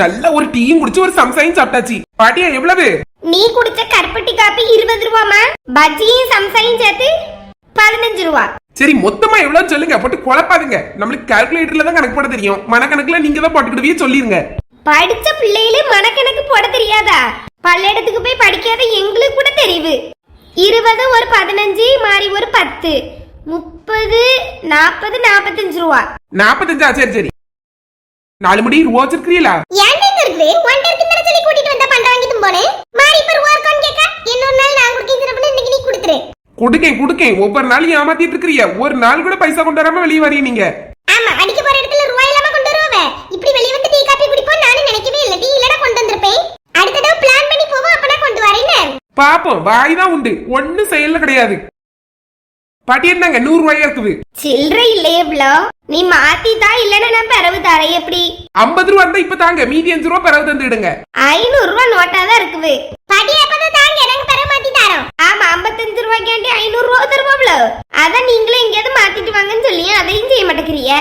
நல்ல ஒரு டீயும் குடிச்சு ஒரு சம்சாயும் சாப்பிட்டாச்சு. பாட்டியா எவ்வளவு? நீ குடிச்ச கருப்பட்டி காப்பி இருபது ரூபாமா பஜ்ஜியும் சம்சாயும் சேர்த்து பதினஞ்சு ரூபா. சரி மொத்தமா எவ்வளவு சொல்லுங்க. போட்டு குழப்பாதுங்க. நம்மளுக்கு கால்குலேட்டர்ல தான் கணக்கு போட தெரியும். மனக்கணக்குல நீங்க தான் போட்டுக்கிட்டவே சொல்லிருங்க. படிச்ச பிள்ளைகளே மனக்கணக்கு போட தெரியாதா? பள்ளியிடத்துக்கு போய் படிக்காத எங்களுக்கு கூட தெரியுது இருபது ஒரு பதினஞ்சு மாறி ஒரு பத்து. முப்பது நாற்பது நாற்பத்தஞ்சு ரூபா. நாற்பத்தஞ்சா சரி சரி. நாலு மணி ரூபா வச்சிருக்கிறீங்களா ஏன்டா இருக்குது ஒன்றை இருக்குன்னு சொல்லி கூட்டிட்டு வந்தா பண்ட வாங்கிட்டு போனேன் மாறி இப்ப ரூபா இருக்கான்னு கேட்க இன்னொரு நாள் நான் கொடுக்க சிறப்பு இன்னைக்கு நீ கொடுத்துரு. கொடுக்கேன் கொடுக்கேன். ஒவ்வொரு நாளும் ஏமாத்திட்டு இருக்கிறீங்க ஒரு நாள் கூட பைசா கொண்டு வராம வெளியே வரீங்க நீங்க. ஆமா அடிக்க போற இடத்துல ரூபாய் இல்லாம கொண்டு வருவ. இப்படி வெளிய வந்து டீ காபி குடிப்போம் நானும் நினைக்கவே இல்ல. டீ இல்லனா கொண்டு வந்திருப்பேன். அடுத்த தடவை பிளான் பண்ணி போவோம் அப்பனா கொண்டு வரேன் பாப்போம். வாய் தான் உண்டு. ஒண்ணும் செயல்ல கிடையாது. பாட்டி என்னங்க நூறு ரூபாயா இருக்குது. சில்லறை இல்லையே இவ்ளோ? நீ மாத்தி தா இல்லனா நான் பிறவு தரேன் எப்படி? ஐம்பது ரூபா இருந்தா இப்ப தாங்க மீதி அஞ்சு ரூபா பிறகு தந்துடுங்க ஐநூறு ரூபா நோட்டா தான் இருக்குது. பாட்டி எப்பதான் தாங்க நாங்க பிற மாத்தி தரோம். ஆமா ஐம்பத்தஞ்சு ரூபாய்க்காண்டி ஐநூறு ரூபா தருவோம்ல அதான் நீங்களும் எங்கேயாவது மாத்திட்டு வாங்கன்னு சொல்லி அதையும் செய்ய மாட்டேங்கிறீங்க.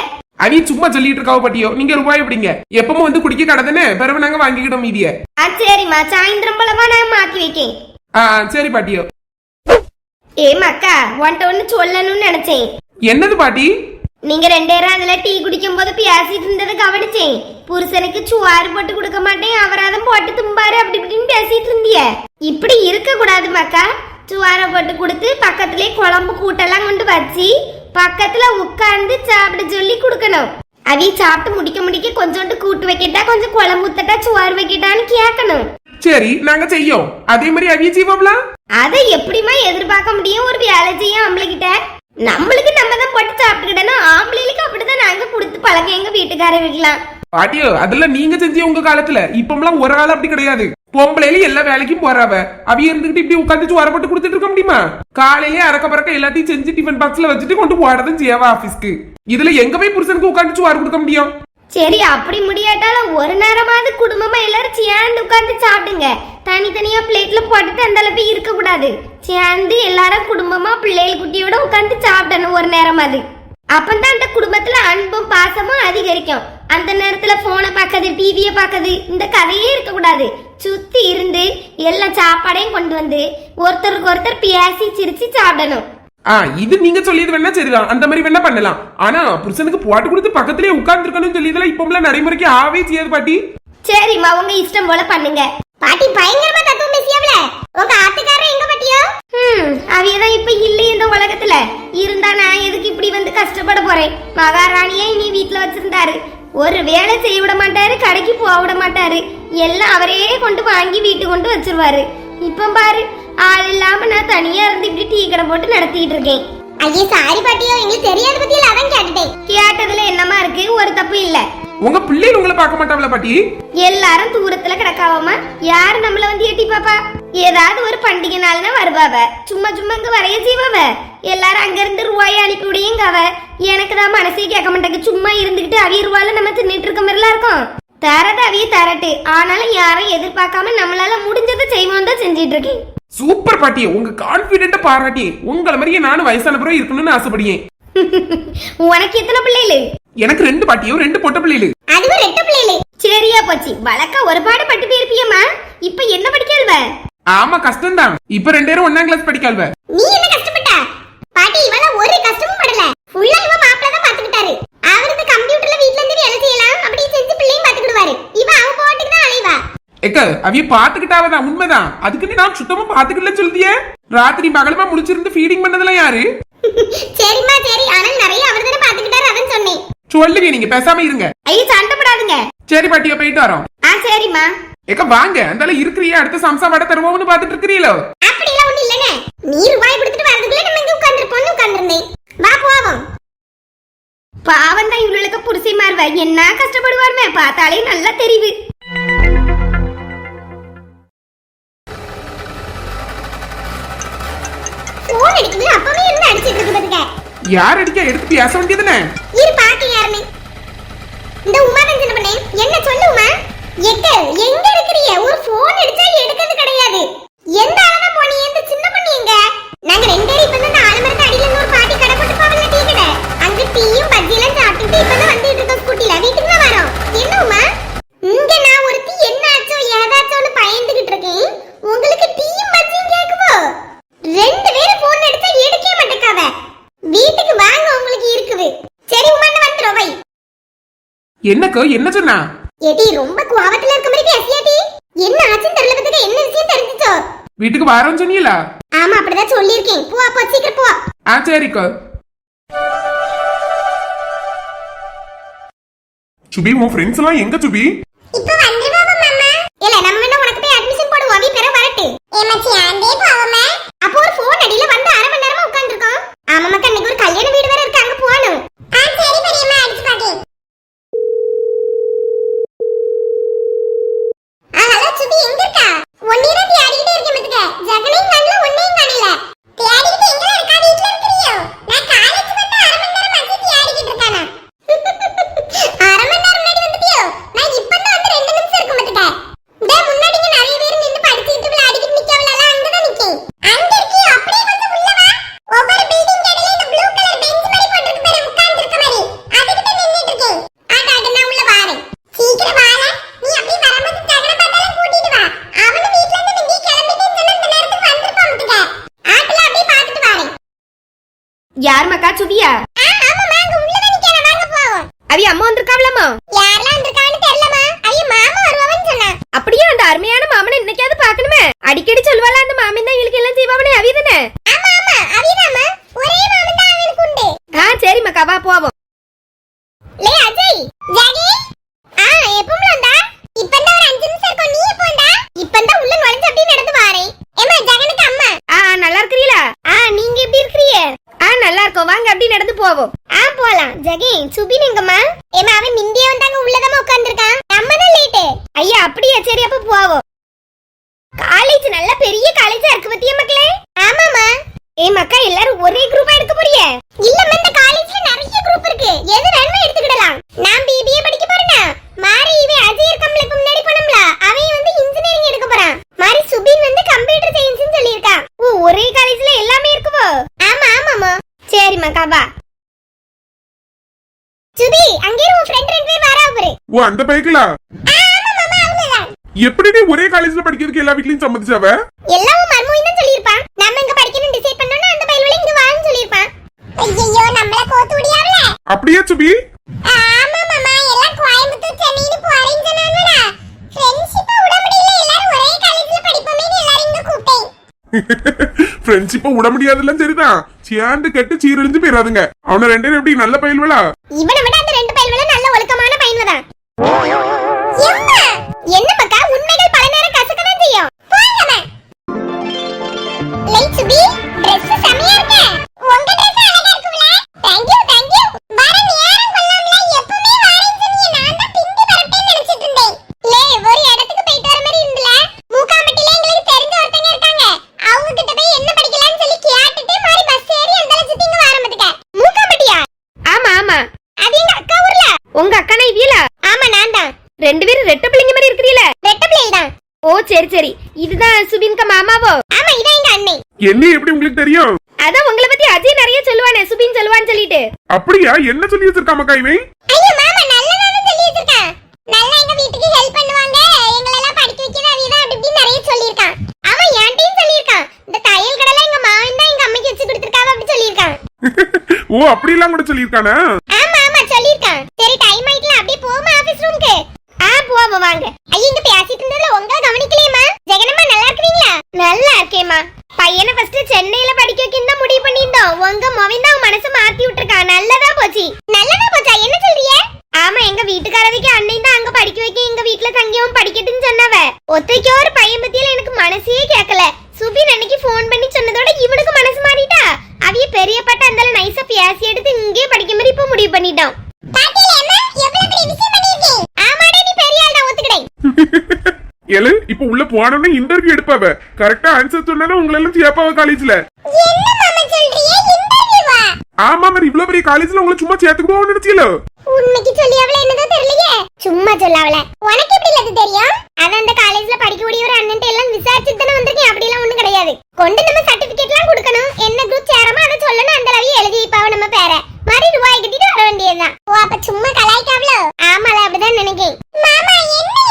அவி சும்மா சொல்லிட்டு இருக்காவ பாட்டியோ நீங்க ரூபாய் எப்படிங்க? எப்பவும் வந்து குடிக்க கடை தானே பிறகு நாங்க வாங்கிக்கிட்டோம் மீதிய. ஆ சரிம்மா சாயந்தரம் போலமா நான் மாத்தி வைக்கேன். ஆ சரி பாட்டியோ. ஏ மக்கா உன்ட்ட ஒண்ணு சொல்லணும்னு நினைச்சேன். என்னது பாட்டி? நீங்க ரெண்டு பேரும் அதுல டீ குடிக்கும் போது பேசிட்டு இருந்ததை கவனிச்சேன். புருஷனுக்கு சுவாறு போட்டு கொடுக்க மாட்டேன் அவராதம் போட்டு தும்பாரு அப்படி இப்படின்னு பேசிட்டு இருந்திய. இப்படி இருக்க கூடாது மக்கா சுவார போட்டு கொடுத்து பக்கத்துலயே குழம்பு கூட்டெல்லாம் கொண்டு வச்சு பக்கத்துல உட்கார்ந்து சாப்பிட சொல்லி கொடுக்கணும். அவி சாப்பிட்டு முடிக்க முடிக்க கொஞ்சோண்டு கூட்டு வைக்கட்டா கொஞ்சம் குழம்பு ஊத்தட்டா சுவாறு வைக்கட்டான்னு கேட்கணும். சரி நாங்க செய்யோம் அதே மாதிரி அவிய செய்வோம்ல? அதை எப்படிமா எதிர்பார்க்க முடியும்? ஒரு வேலை செய்ய ஆம்பளைகிட்ட நம்மளுக்கு நம்ம தான் போட்டு சாப்பிட்டுக்கிட்டோம் ஆம்பளைகளுக்கு அப்படிதான் நாங்க கொடுத்து பழக்கம் எங்க வீட்டுக்கார வீட்டுலாம் பாட்டியோ அதெல்லாம் நீங்க செஞ்ச உங்க காலத்துல. இப்பமெல்லாம் ஒரு ஆள் அப்படி கிடையாது. பொம்பளையில எல்லா வேலைக்கும் போறாவ. அவிய இருந்துகிட்டு இப்படி உட்காந்து வரப்பட்டு கொடுத்துட்டு இருக்க முடியுமா? காலையிலே அறக்க பறக்க எல்லாத்தையும் செஞ்சு டிஃபன் பாக்ஸ்ல வச்சுட்டு கொண்டு போடதும் செய்யவா ஆபீஸ்க்கு இதுல எங்க போய் புருஷனுக்கு உட்காந்து சுவாறு கொடுக்க முடியும்? சரி அப்படி முடியாட்டாலும் ஒரு நேரமாவது குடும்பமா எல்லாரும் சேர்ந்து உட்கார்ந்து சாப்பிடுங்க. தனித்தனியா பிளேட்ல போட்டுட்டு அந்த அளவுக்கு இருக்க கூடாது சேர்ந்து எல்லாரும் குடும்பமா பிள்ளைகள் குட்டியோட உட்கார்ந்து சாப்பிடணும் ஒரு நேரமாவது. அப்பந்தான் அந்த குடும்பத்துல அன்பும் பாசமும் அதிகரிக்கும். அந்த நேரத்துல போனை பார்க்கறது டிவியை பார்க்கறது இந்த கதையே இருக்க கூடாது சுத்தி இருந்து எல்லா சாப்பாடையும் கொண்டு வந்து ஒருத்தருக்கு ஒருத்தர் பேசி சிரிச்சு சாப்பிடணும். ஆ இது நீங்க சொல்லியது வேணா சரிதான் அந்த மாதிரி வேணா பண்ணலாம். ஆனா புருஷனுக்கு போட்டு கொடுத்து பக்கத்துலயே உட்கார்ந்து இருக்கணும்னு சொல்லியதெல்லாம் இப்பமெல்லாம் நடைமுறைக்கு ஆவே செய்யாது பாட்டி. சரிம்மா உங்க இஷ்டம் போல பண்ணுங்க. பாட்டி பயங்கரமா தத்துவம் பேசியாவல உங்க ஆத்துக்காரர் எங்க பாட்டியோ? ம் அவியதான் இப்ப இல்லை இந்த உலகத்துல. இருந்தா நான் எதுக்கு இப்படி வந்து கஷ்டப்பட போறேன்? மகாராணியே இனி வீட்ல வச்சிருந்தாரு. ஒரு வேலை செய்ய விட மாட்டாரு கடைக்கு போக விட மாட்டாரு. எல்லாம் அவரே கொண்டு வாங்கி வீட்டுக்கு கொண்டு வச்சிருவாரு. இப்ப பாரு ஆள் இல்லாம நான் தனியா இருந்து இப்படி டீ கடை போட்டு நடத்திட்டு இருக்கேன். ஐயே சாரி பாட்டியோ எங்களுக்கு தெரியாத பத்தியில அதான் கேட்டுட்டேன். கேட்டதுல என்னமா இருக்கு? ஒரு தப்பு இல்ல. உங்க பிள்ளைகள் உங்களை பார்க்க மாட்டாங்களா பாட்டி? எல்லாரும் தூரத்துல கிடக்காவமா யாரு நம்மள வந்து எட்டி பாப்பா? ஏதாவது ஒரு பண்டிகை நாள்னா வருவாவ. சும்மா சும்மா இங்க வரைய செய்வாவ. எல்லாரும் அங்க இருந்து ரூபாயை அனுப்பி விடையுங்க அவ. எனக்கு தான் மனசே கேட்க மாட்டேங்க சும்மா இருந்துகிட்டு அவிய ரூபாயில நம்ம தின்னுட்டு இருக்க மாதிரிலாம் இருக்கும். தரது அவிய தரட்டு. ஆனாலும் யாரும் எதிர்பார்க்காம நம்மளால முடிஞ்சதை செய்வோம் தான் செஞ்சிட்டு இருக்கேன். சூப்பர் பாட்டி உங்க கான்பிடென்ட பாராட்டி உங்களை மாதிரியே நானும் வயசான பிறகு இருக்கணும்னு ஆசைப்படுறேன் உனக்கு எத்தனை பிள்ளைகளு? எனக்கு ரெண்டு பாட்டியும் ரெண்டு பொட்ட பிள்ளைகள். அதுவும் ரெட்ட பிள்ளைகளு. சரியா போச்சு. வழக்க ஒரு பாடு பட்டு போயிருப்பியம்மா இப்ப என்ன படிக்காதுவ? ஆமா கஷ்டம்தான். இப்ப ரெண்டு பேரும் ஒன்னாம் கிளாஸ் படிக்காள்வ நீ என்ன கஷ்டப்பட்ட பாட்டி இவள ஒரு கஷ்டமும் படல ஃபுல்லா இவ மாப்பிள்ள தான் பாத்துக்கிட்டாரு அவருக்கு கம்ப்யூட்டர்ல வீட்ல இருந்து வேலை செய்யலாம் அப்படி செஞ்சு பிள்ளையும் பாத்துக்கிடுவாரு இவ அவ பாட்டுக்கு தான் அலைவா எக்க அவிய பாத்துக்கிட்டாவதான் உண்மைதான். அதுக்குன்னு நான் சுத்தமா பாத்துக்கல சொல்லியே ராத்திரி பகலமா முடிச்சிருந்து ஃபீடிங் பண்ணதெல்லாம் யாரு? சரிம்மா சரி. ஆனா நிறைய அவர் தானே பாத்துக்கிட்டாரு அதான் சொன்னேன். சொல்லுங்க நீங்க பேசாம இருங்க. ஐயோ சண்டை போடாதுங்க சரி பாட்டியா போயிட்டு வரோம். ஆ சரிம்மா. எக்க வாங்க. அந்தால இருக்கிறியே அடுத்த சம்சா வடை தருவோம்னு பாத்துட்டு இருக்கிறீங்களோ அப்படிலாம் ஒண்ணு இல்லனே நீ ரூபாய் கொடுத்துட்டு வரதுக்குள்ள நம்ம இங்க உட்கார்ந்திருப்போம்னு உட்கார்ந்திருந்தேன். வா போவோம். பாவம் தான் இவளுக்கு புருஷை மாறுவ என்ன கஷ்டப்படுவாருமே. பார்த்தாலே நல்லா தெரியுது அப்பவே இருந்து அடிச்சிட்டு இருக்கு பாத்துக்க? யார் அடிக்க? எடுத்து பேச வேண்டியதுனே. இரு பாக்க யாருன்னு. இந்த உமா தான் சின்ன பண்ணே என்ன சொல்லு உமா? எக்க எங்க இருக்கிறீங்க ஒரு போன் அடிச்சா எடுக்கிறது கிடையாது. எந்த ஆளதான் போனீங்க இந்த சின்ன பண்ணி எங்க? நாங்க ரெண்டு பேரும் இப்ப தான் ஆலமரத்து அடியில ஒரு பாட்டி கடை போட்டு போவல டீ கடை. அங்க டீயும் பஜ்ஜி எல்லாம் சாப்பிட்டுட்டு இப்ப தான் வந்துட்டு இருக்கோம் ஸ்கூட்டில வீட்டுக்கு என்னக்கோ என்ன சொன்னா? ஏடி ரொம்ப கோவத்துல இருக்க மாதிரி பேசியாடி என்ன ஆச்சு தெரியல பத்துக்கு என்ன விஷயம் தெரிஞ்சுச்சோ? வீட்டுக்கு வாரம் சொன்னீங்களா? ஆமா அப்படிதான் சொல்லிருக்கேன் போ அப்போ சீக்கிரம் போ. ஆ சரிக்கோ. சுபி உன் ஃப்ரெண்ட்ஸ் எல்லாம் எங்க சுபி? இப்போ வந்துருவாங்க மாமா? இல்ல நம்ம வேணா உனக்கு போய் அட்மிஷன் போடுவோம்? அவி பெற வரட்டு. ஏமாச்சி ஆண்டே ஓ அந்த பைக்ல எப்படி ஒரே காலேஜ்ல படிக்கிறதுக்கு எல்லா வீட்லயும் சம்மதிச்சாவ? எல்லாம் மர்மோயின் சொல்லிருப்பான் நம்ம இங்க படிக்கணும் டிசைட் பண்ணனும் அந்த பையன் இங்க வான்னு சொல்லிருப்பான் ஐயோ நம்மள கோத்து விடியாவல அப்படியே சுபி? ஆமா மாமா எல்லாம் கோயம்புத்தூர் சென்னைக்கு போறேன்னு சொன்னாங்கடா. ஃப்ரெண்ட்ஷிப் விட முடியல எல்லாரும் ஒரே காலேஜ்ல படிப்போமே எல்லாரும் இங்க கூப்பிட்டேன். ஃப்ரெண்ட்ஷிப்ப விட முடியாதுலாம் சரிதான். சேண்டு கெட்டு சீரழிஞ்சு போயிடாதுங்க அவன ரெண்டே எப்படி நல்ல பையன் இவனை விட அந்த Oh, என்ன எப்படி உங்களுக்கு தெரியும்? அதான் உங்களை பத்தி அஜய் நிறைய சொல்லுவானே சுபின் சொல்லுவான்னு சொல்லிட்டு. அப்படியா? என்ன சொல்லி வச்சிருக்கா மக்கா இவன் ஐயோ மாமா நல்ல நல்ல சொல்லி வச்சிருக்கான். நல்லா எங்க வீட்டுக்கு ஹெல்ப் பண்ணுவாங்க. எங்களை எல்லாம் படிக்க வைக்கிறது அவிதான் அப்படி நிறைய சொல்லியிருக்கான். அவன் என்கிட்டயும் சொல்லியிருக்கான். இந்த தையல் கடலை எங்க மாவன் தான் எங்க அம்மைக்கு வச்சு கொடுத்துருக்காவ அப்படி சொல்லியிருக்கான். ஓ அப்படிலாம் கூட சொல்லியிருக்கானா? ஏழு இப்ப உள்ள போனோடனே இன்டர்வியூ எடுப்பாவ. கரெக்டா ஆன்சர் சொன்னா உங்களை எல்லாம் சேர்ப்பாவ காலேஜ்ல ஆமா மாதிரி இவ்வளவு பெரிய காலேஜ்ல உங்களை சும்மா சேர்த்துக்குவோம்னு நினைச்சீல உண்மைக்கு சொல்லி அவள என்னதோ தெரியலையே. சும்மா சொல்ல அவள உனக்கு எப்படி இல்லது தெரியும்? அத அந்த காலேஜ்ல படிக்கக்கூடிய ஒரு அண்ணன் எல்லாம் விசாரிச்சுட்டு தானே வந்திருக்கேன். அப்படி எல்லாம் ஒண்ணு கிடையாது. கொண்டு நம்ம சர்டிபிகேட் எல்லாம் கொடுக்கணும். என்ன குரூப் சேரமோ அதை சொல்லணும். அந்த அளவு எழுதி வைப்பாவ நம்ம பேரை. மாதிரி ரூபாய் கட்டிட்டு வர வேண்டியதுதான். ஓ அப்ப சும்மா கலாய்க்காவளோ? ஆமால அப்படிதான் நினைக்கிறேன் மாமா என்ன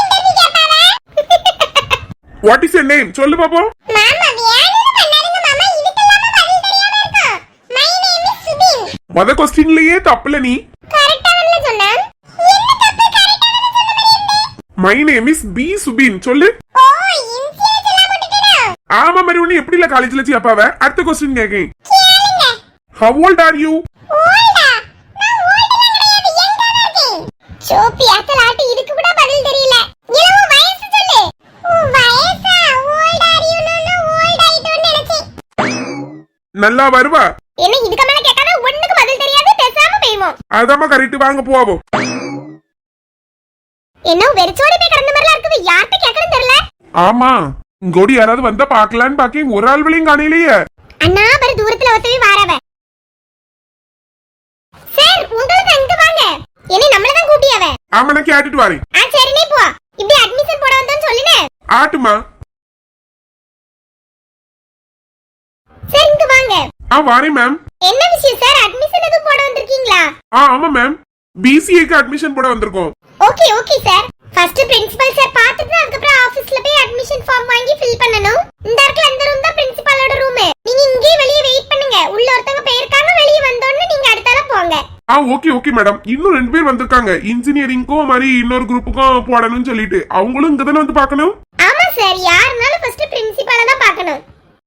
வாட் இஸ் யுவர் நேம் சொல்லு பாப்போம். மொத கொஸ்டின்லயே தப்புல நீ. My name is B Subin சொல்லு. ஆமா மாதிரி ஒண்ணு எப்படி இல்ல காலேஜ்ல சி அப்பாவ? அடுத்த கொஸ்டின் கேக்கேன். ஹவ் ஓல்ட் ஆர் யூ சோப்பி அசலா நல்லா வருவா? என்ன இதுக்கு மேல கேட்காத ஒண்ணுக்கு பதில் தெரியாது பேசாம போய்வோம். அதாம்மா கரெக்ட் வாங்க போவோம். என்ன வெறிச்சோடி போய் கிடந்த மாதிரிலாம் இருக்குது? யார்கிட்ட கேட்கணும் தெரியல. ஆமா இங்கோடி யாராவது வந்தா பாக்கலான்னு பாக்கேன் ஒரு ஆள் விளையும் காணையிலேயே அண்ணா பரு தூரத்துல ஒருத்தவி வாரவ. சார் உங்களுக்கு அங்க வாங்க. என்ன நம்மள தான் கூட்டியாவ? ஆமா நான் கேட்டுட்டு வரேன். ஆ சரி நீ போ. இப்படி அட்மிஷன் போட வந்தோன்னு சொல்லுனே. ஆட்டுமா? சார் இங்க வாங்க. ஆ வாரேன் மேம் என்ன விஷயம் சார் அட்மிஷன் எதுவும் போட வந்திருக்கீங்களா? ஆ ஆமா மேம் பிசிஏக்கு அட்மிஷன் போட வந்திருக்கோம். Okay okay sir first principal sir பார்த்துட்டு அதுக்கப்புறம் ஆபீஸ்ல போய் அட்மிஷன் ஃபார்ம் வாங்கி ஃபில் பண்ணனும் இந்த இடத்துல இந்த ரூம் தான் பிரின்சிபலோட ரூம் நீங்க இங்கே வெளியே வெயிட் பண்ணுங்க. உள்ள ஒருத்தவங்க போயிருக்காங்க வெளியே வந்தோடனே நீங்க அடுத்தால போங்க. ஆ ஓகே ஓகே மேடம் இன்னும் ரெண்டு பேர் வந்திருக்காங்க. இன்ஜினியரிங்க்கும் மாதிரி இன்னொரு குரூப்புக்கும் போடணும்னு சொல்லிட்டு. அவங்களும் இங்க தானே வந்து பார்க்கணும்? ஆமா சார் யாருனாலும் ஃபர்ஸ்ட் பிரின்சிபலை தான் பார்க்கணும்.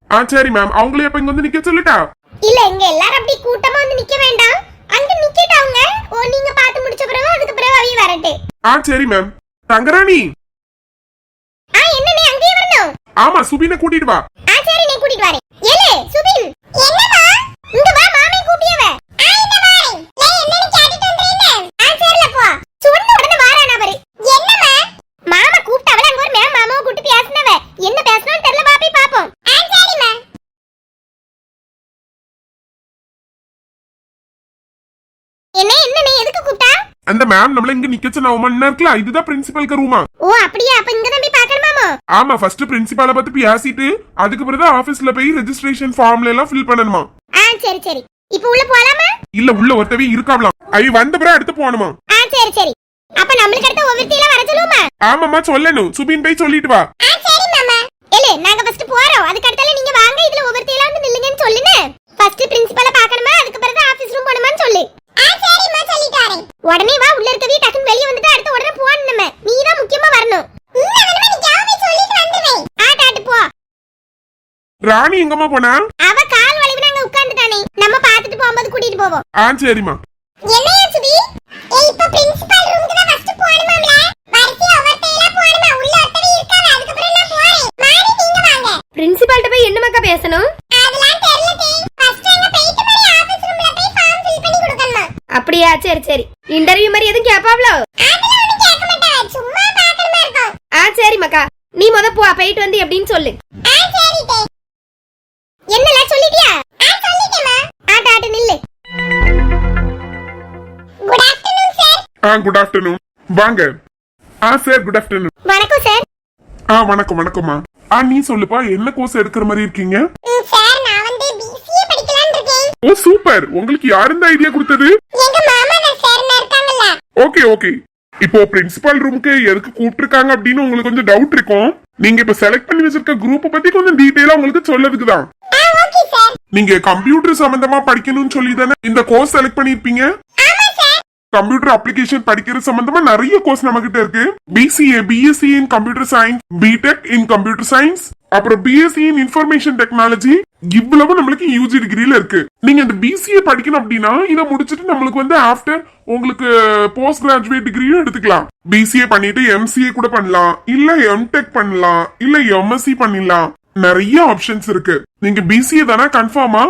ஆ சரி மேம் அவங்களே அப்ப இங்க வந்து நிக்க சொல்லிட்டா இல்ல இங்க எல்லாரும் அப்படி கூட்டமா வந்து நிக்க வேண்டாம். அங்க நிக்கட்டாங்க ஓ நீங்க பார்த்து முடிச்ச பிறகு அதுக்கு பிறகு அவைய வரட்டு. ஆ சரி மேம் தங்கராணி. ஆ என்ன நீ அங்கேயே வரணும்? ஆமா சுபினை கூட்டிட்டு வா. ஆ சரி நீ கூட்டிட்டு வரேன். ஏலே சுபின் என்னமா இங்க வா மாமே கூட்டியவ ஆ இந்த வரேன் லே என்னன்னு கேட்டுட்டு வந்தீங்க ஆ சரில போ சொன்ன உடனே வாரானா பாரு என்னமா மாமா கூப்பிட்டவள அங்க ஒரு மேம் மாமாவை கூட்டி பேசினவ என்ன பேசணும்னு தெரியல வா போய் பாப்போம் ஆ சரிமா என்ன என்ன நீ எதுக்கு கூப்பிட்டா அந்த மேம் நம்மள இங்க நிக்க சொன்ன என்ன இருக்குல்ல இதுதான் பிரின்சிபல்க்கு ரூமா ஓ அப்படியா? அப்ப இங்க தான் போய் பார்க்கணுமாமோ ஆமா ஃபர்ஸ்ட் பிரின்சிபால பத்தி பேசிட்டு அதுக்கு பிறகு ஆபீஸ்ல போய் ரெஜிஸ்ட்ரேஷன் ஃபார்ம்ல எல்லாம் ஃபில் பண்ணணுமா? ஆ சரி சரி. இப்போ உள்ள போலாமா? இல்ல உள்ள ஒருத்தவே இருக்காவலாம் அவ வந்த பிறகு அடுத்து போகணுமா? ஆ சரி சரி. அப்ப நம்மளுக்கு அடுத்த ஒவ்வொருத்தையும் வர சொல்லுவோமா? ஆமாமா சொல்லணும். சுபின் போய் சொல்லிட்டு வா. ஆ சரி மாமா. இல்ல நாங்க ஃபர்ஸ்ட் போறோம். அதுக்கு அடுத்தால நீங்க வாங்க இதுல ஒவ்வொருத்தையும் வந்து நில்லுங்கன்னு சொல்லுங்க ஃபர்ஸ்ட் பிரின்சிபலை பார்க்கணுமா? அதுக்கு பிறகு ஆபீஸ் ரூம் போணுமான்னு சொல்லு. உடனே வா உள்ள இருக்கவே டக்குன்னு வெளிய வந்துட்டு அடுத்து உடனே போணும் நம்ம. நீ தான் முக்கியமா வரணும் ஆ டாட்டு போ. ராணி எங்கம்மா போனா? அவ கால் வலிவு நாங்க உட்கார்ந்துட்டானே. நம்ம பார்த்துட்டு போகும்போது கூட்டிட்டு போவோம். ஆ சரிம்மா. என்னையா சுபி? ஏய் இப்ப பிரின்சிபல் ரூமுக்கு தான் ஃபர்ஸ்ட் போணுமாம்ல வரிசையா ஒவ்வொருத்தையில போணுமா உள்ள ஒருத்தவே இருக்காத அதுக்கு அப்புறம் நான் போறேன். மாறி நீங்க வாங்க. பிரின்சிபால்ட்ட போய் என்னமாக்கா பேசணும் அதெல்லாம் தெரியல தே ஃபர்ஸ்ட் அங்க போயிட்டு மாதிரி ஆபீஸ் ரூம்ல போய் ஃபார்ம் ஃபில் பண்ணி கொடுக்கணும் அப்படியா? சரி சரி. இன்டர்வியூ மாதிரி எதுவும் இருக்கும் ஆ சரி மக்கா. நீ முத போ போயிட்டு வந்து எப்படின்னு சொல்லு. என்னல சொல்லிட்டியா? நில்லு. குட் ஆஃப்டர்நூன் சார் ஆ குட் ஆஃப்டர்நூன் வாங்க. ஆ சார் குட் ஆஃப்டர்நூன் வணக்கம் சார் ஆ வணக்கம் வணக்கம்மா. ஆ நீ சொல்லுப்பா என்ன கோர்ஸ் எடுக்கிற மாதிரி இருக்கீங்க? சார் நான் வந்து பிசிஏ படிக்கலாம்னு இருக்கேன் ஓ சூப்பர். உங்களுக்கு யார் இந்த ஐடியா கொடுத்தது? Okay okay. இப்போ பிரின்சிபால் ரூமுக்கு எதுக்கு கூப்பிட்டுருக்காங்க அப்படின்னு உங்களுக்கு கொஞ்சம் டவுட் இருக்கும். நீங்க இப்ப செலக்ட் பண்ணி வச்சிருக்க குரூப் பத்தி கொஞ்சம் டீடைலா உங்களுக்கு சொல்லதுக்கு தான் நீங்க கம்ப்யூட்டர் சம்பந்தமா படிக்கணும்னு சொல்லி தானே இந்த கோர்ஸ் செலக்ட் பண்ணிருப்பீங்க கம்ப்யூட்டர் அப்ளிகேஷன் படிக்கிறது சம்பந்தமா நிறைய கோர்ஸ் நம்ம கிட்ட இருக்கு BCA BSc in computer science BTech in computer science அப்புறம் பிஎஸ்சி இன் இன்ஃபர்மேஷன் டெக்னாலஜி இவ்வளவு நம்மளுக்கு யூஜி டிகிரில இருக்கு. நீங்க இந்த பிசிஏ படிக்கணும் அப்படின்னா இதை முடிச்சிட்டு நம்மளுக்கு வந்து ஆஃப்டர் உங்களுக்கு போஸ்ட் கிராஜுவேட் டிகிரியும் எடுத்துக்கலாம் பிசிஏ பண்ணிட்டு எம்சிஏ கூட பண்ணலாம். இல்ல எம்டெக் பண்ணலாம். இல்ல எம்எஸ்சி பண்ணிடலாம். நிறைய ஆப்ஷன்ஸ் இருக்கு. நீங்க பிசிஏ தானே? கன்ஃபார்மா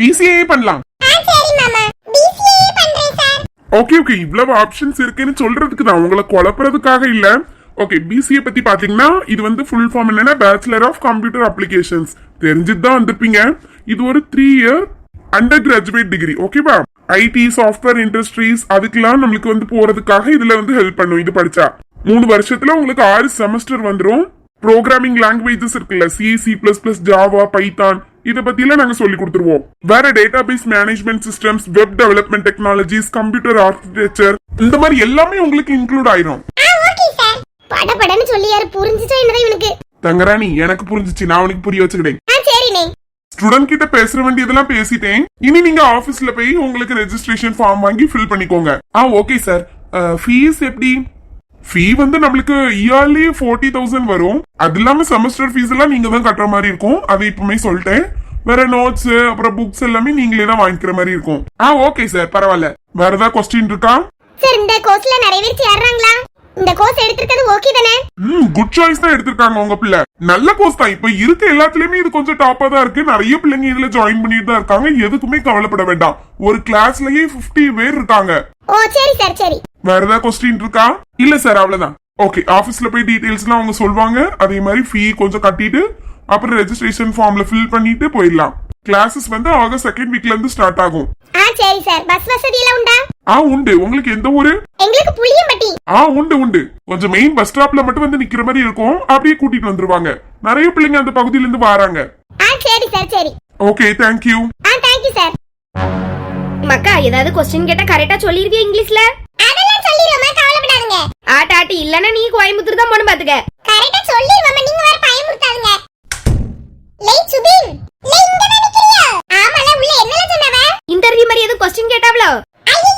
பிசிஏ பண்ணலாம். ஓகே ஓகே இவ்வளவு ஆப்ஷன்ஸ் இருக்குன்னு சொல்றதுக்கு தான் உங்களை குழப்புறதுக்காக இல்ல. ஓகே பிசிஏ பத்தி பாத்தீங்கன்னா இது வந்து ஃபுல் ஃபார்ம் என்னன்னா பேச்சுலர் ஆஃப் கம்ப்யூட்டர் அப்ளிகேஷன்ஸ் தெரிஞ்சுட்டு தான் வந்திருப்பீங்க. இது ஒரு three year undergraduate degree ஓகேவா ஐடி சாஃப்ட்வேர் இண்டஸ்ட்ரீஸ் அதுக்கெல்லாம் நம்மளுக்கு வந்து போறதுக்காக இதுல வந்து ஹெல்ப் பண்ணும். இது படிச்சா. மூணு வருஷத்துல உங்களுக்கு ஆறு செமஸ்டர் வந்துடும் ப்ரோக்ராமிங் லாங்குவேஜஸ் இருக்குல்ல C C plus plus Java Python இதை பத்திலாம் நாங்க சொல்லி கொடுத்துருவோம். வேற database management systems web development technologies computer architecture இந்த மாதிரி எல்லாமே உங்களுக்கு இன்க்ளூட் ஆயிரும். படபடன்னு சொல்லி யாரு புரிஞ்சுச்சோ என்னதான் இவனுக்கு? தங்கராணி எனக்கு புரிஞ்சுச்சு. நான் உனக்கு புரிய வச்சுக்கிட்டேன். ஆ சரிண்ணே. ஸ்டூடெண்ட் கிட்ட பேசுற வேண்டியதெல்லாம் பேசிட்டேன். இனி நீங்க ஆபீஸ்ல போய் உங்களுக்கு ரெஜிஸ்ட்ரேஷன் ஃபார்ம் வாங்கி ஃபில் பண்ணிக்கோங்க. ஆ ஓகே சார் ஃபீஸ் எப்படி? ஃபீ வந்து நம்மளுக்கு இயர்லி ஃபோர்ட்டி தௌசண்ட் வரும். அது இல்லாம செமஸ்டர் ஃபீஸ் எல்லாம் நீங்க தான் கட்டுற மாதிரி இருக்கும். அதை இப்பவுமே சொல்லிட்டேன். வேற நோட்ஸ் அப்புறம் புக்ஸ் எல்லாமே நீங்களே தான் வாங்கிக்கிற மாதிரி இருக்கும். ஆ ஓகே சார் பரவாயில்ல. வேற ஏதாவது கொஸ்டின் இருக்கா? சார் இந்த கோர்ஸ்ல நிறைய பேர் சேர்றாங்களா? இந்த கோர்ஸ் எடுத்திருக்கிறது ஓகே தானே? ம் குட் சாய்ஸ் தான் எடுத்திருக்காங்க உங்க பிள்ளை. நல்ல கோர்ஸ் தான். இப்ப இருக்க எல்லாத்துலயுமே இது கொஞ்சம் டாப்பா தான் இருக்கு. நிறைய பிள்ளைங்க இதுல ஜாயின் பண்ணிட்டு தான் இருக்காங்க. எதுக்குமே கவலைப்பட வேண்டாம். ஒரு கிளாஸ்லயே 50 பேர் இருக்காங்க. ஓ சரி சார் சரி. வேற ஏதாவது கொஸ்டின் இருக்கா? இல்ல சார் அவ்வளவுதான். ஓகே ஆபீஸ்ல போய் டீடைல்ஸ் எல்லாம் அவங்க சொல்லுவாங்க அதே மாதிரி ஃபீ கொஞ்சம் கட்டிட்டு அப்புறம் ரெஜிஸ்ட்ரேஷன் ஃபார்ம்ல ஃபில் பண்ணிட்டு போயிடலாம். கிளாஸஸ் வந்து ஆகஸ்ட் செகண்ட் வீக்ல இருந்து ஸ்டார்ட் ஆகும். ஆ சரி சார் பஸ் வசதி எல்லாம் உண்டா? ஆ உண்டு. உங்களுக்கு எந்த ஊரு? எங்களுக்கு புளியம்பட்டி. ஆ உண்டு உண்டு. கொஞ்சம் மெயின் பஸ் ஸ்டாப்ல மட்டும் வந்து நிக்கிற மாதிரி இருக்கும். அப்படியே கூட்டிட்டு வந்துருவாங்க. நிறைய பிள்ளைங்க அந்த பகுதியில இருந்து வராங்க. ஆ சரி சார். சரி ஓகே தேங்க்யூ ஆ தேங்க்யூ சார் மக்கா ஏதாவது கொஸ்டின் கேட்டா கரெக்டா சொல்லிருக்கிய இங்கிலீஷ்ல? அதெல்லாம் சொல்லிடுவோமா கவலைப்படாதீங்க. ஆட்டாட்டி இல்லன்னா நீ கோயம்புத்தூர் தான் போன பாத்துக்க. கரெக்டா சொல்லிடுவோமா நீங்க வேற பயமுறுத்தாதீங்க. லேய் சுபின் லேய் இங்க தான் நிக்கிறியா? ஆமால உள்ள என்னல சொன்னவ? இன்டர்வியூ மாதிரி எதுவும் கொஸ்டின் கேட்டாவளோ? ஐயோ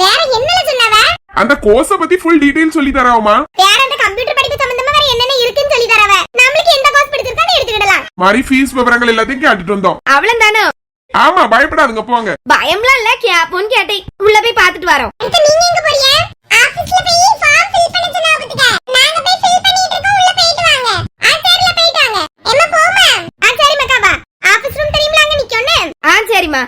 வேற என்னல சொன்னவ? அந்த கோர்ஸ பத்தி ஃபுல் டீடைல் சொல்லி தராமா வேற அந்த கம்ப்யூட்டர் படிப்பு சம்பந்தமா வேற என்னென்ன இருக்குன்னு சொல்லி தரவ. நம்மளுக்கு எந்த கோர்ஸ் பிடிச்சிருக்கோ அதை எடுத்துக்கிடலாம். மாதிரி ஃபீஸ் விவரங்கள் எல்லாத்தையும் கேட்டுட்டு வந்தோம். அவளும் தானே ஆமா பயப்படாதுங்க போங்க. பயம்லாம் இல்ல கேப்போன்னு கேட்டேன். உள்ள போய் பாத்துட்டு வரோம். நீங்க எங்க சரிம்மா.